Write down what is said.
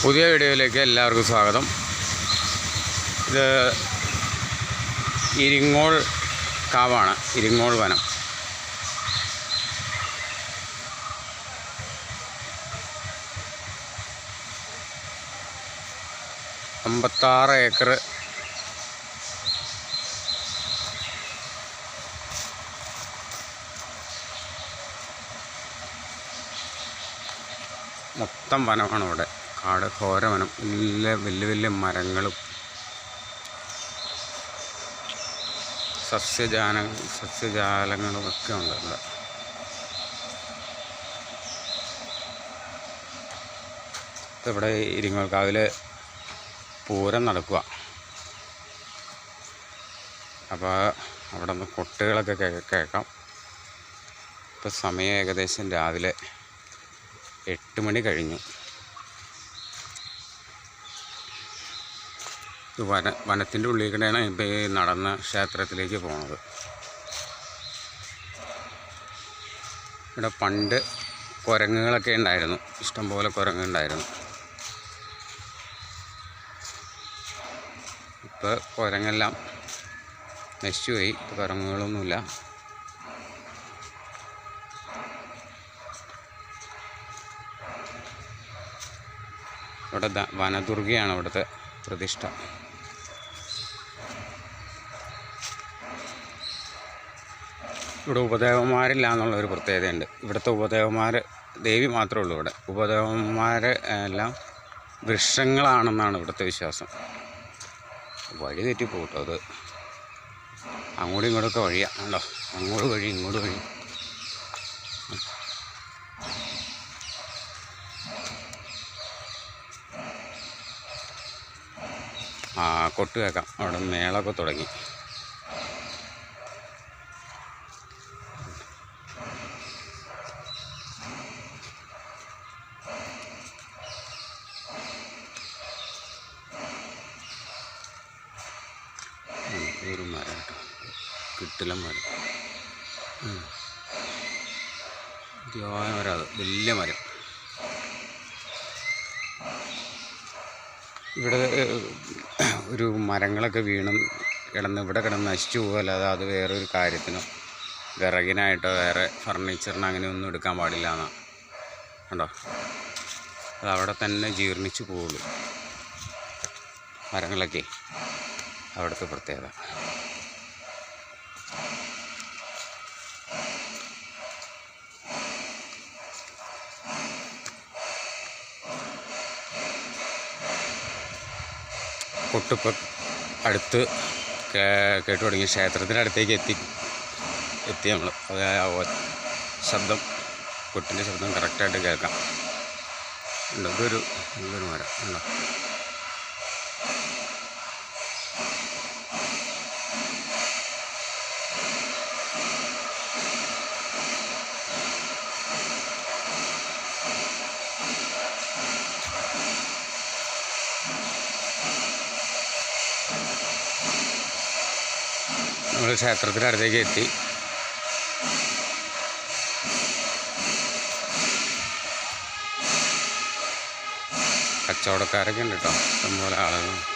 പുതിയ വീഡിയോയിലേക്ക് എല്ലാവർക്കും സ്വാഗതം. ഇത് ഇരിങ്ങോൾ കാവാണ് ഇരിങ്ങോൾ വനം. അമ്പത്താറ് ഏക്കർ മൊത്തം വനമാണ് ഇവിടെ കാട് ഘോര നല്ല വലിയ വലിയ മരങ്ങളും സസ്യജാല സസ്യജാലങ്ങളും ഒക്കെ ഉണ്ട് ഇവിടെ ഇവിടെ പൂരം നടക്കുക അപ്പോൾ അവിടെ നിന്ന് കൊട്ടുകളൊക്കെ കേൾക്കാം. ഇപ്പോൾ സമയം ഏകദേശം രാവിലെ എട്ട് മണി കഴിഞ്ഞു. വന വനത്തിന്റെ ഉള്ളിൽ കൂടെയാണ് ഇപ്പോൾ ഈ നടന്ന ക്ഷേത്രത്തിലേക്ക് പോണത്. ഇവിടെ പണ്ട് കുരങ്ങുകളൊക്കെ ഉണ്ടായിരുന്നു. ഇഷ്ടംപോലെ കുരങ്ങുണ്ടായിരുന്നു ഇപ്പോൾ കുരങ്ങെല്ലാം നശിച്ചുപോയി ഇപ്പോൾ കുരങ്ങുകളൊന്നുമില്ല. ഇവിടെ വനദുർഗയാണ് ഇവിടുത്തെ പ്രതിഷ്ഠ. ഇവിടെ ഉപദേവന്മാരില്ല എന്നുള്ള ഒരു പ്രത്യേകതയുണ്ട്. ഇവിടുത്തെ ഉപദേവന്മാർ ദേവി മാത്രമേ ഉള്ളൂ ഇവിടെ. ഉപദേവന്മാർ എല്ലാം വൃക്ഷങ്ങളാണെന്നാണ് ഇവിടുത്തെ വിശ്വാസം. വഴി തെറ്റിപ്പോട്ടോ അത്. അങ്ങോട്ടും ഇങ്ങോട്ടൊക്കെ വഴിയാണ് കണ്ടോ? അങ്ങോട്ട് വഴി ഇങ്ങോട്ട് വഴി. കൊട്ട് കേൾക്കാം അവിടെ മേളൊക്കെ തുടങ്ങി. ഒരു മരം കേട്ടോ. കിട്ടില്ല മരം. മരം അത്. വലിയ മരം. ഇവിടെ ഒരു മരങ്ങളൊക്കെ വീണും കിടന്ന് ഇവിടെ കിടന്ന് നശിച്ചു പോകുമല്ലാതെ അത് വേറൊരു കാര്യത്തിനോ. വിറകിനായിട്ടോ വേറെ ഫർണിച്ചറിന് അങ്ങനെ ഒന്നും എടുക്കാൻ പാടില്ല എന്നാണ് കണ്ടോ? അത് അവിടെ തന്നെ ജീർണിച്ച് പോവുള്ളൂ മരങ്ങളൊക്കെ അവിടുത്തെ പ്രത്യേകത. കൊട്ടിപ്പോൾ അടുത്ത് കേട്ടു തുടങ്ങി. ക്ഷേത്രത്തിന്റെ അടുത്തേക്ക് എത്തി. എത്തി നമ്മൾ ശബ്ദം കൊട്ടിന്റെ ശബ്ദം കറക്റ്റായിട്ട് കേൾക്കാം. ഇതൊരു ഇതൊരു മരം. ഉണ്ടോ? നമ്മൾ ക്ഷേത്രത്തിന്റെ അടുത്തേക്ക് എത്തി. കച്ചവടക്കാരൊക്കെ ഉണ്ട് കേട്ടോ. ഇഷ്ടംപോലെ ആളുകൾ.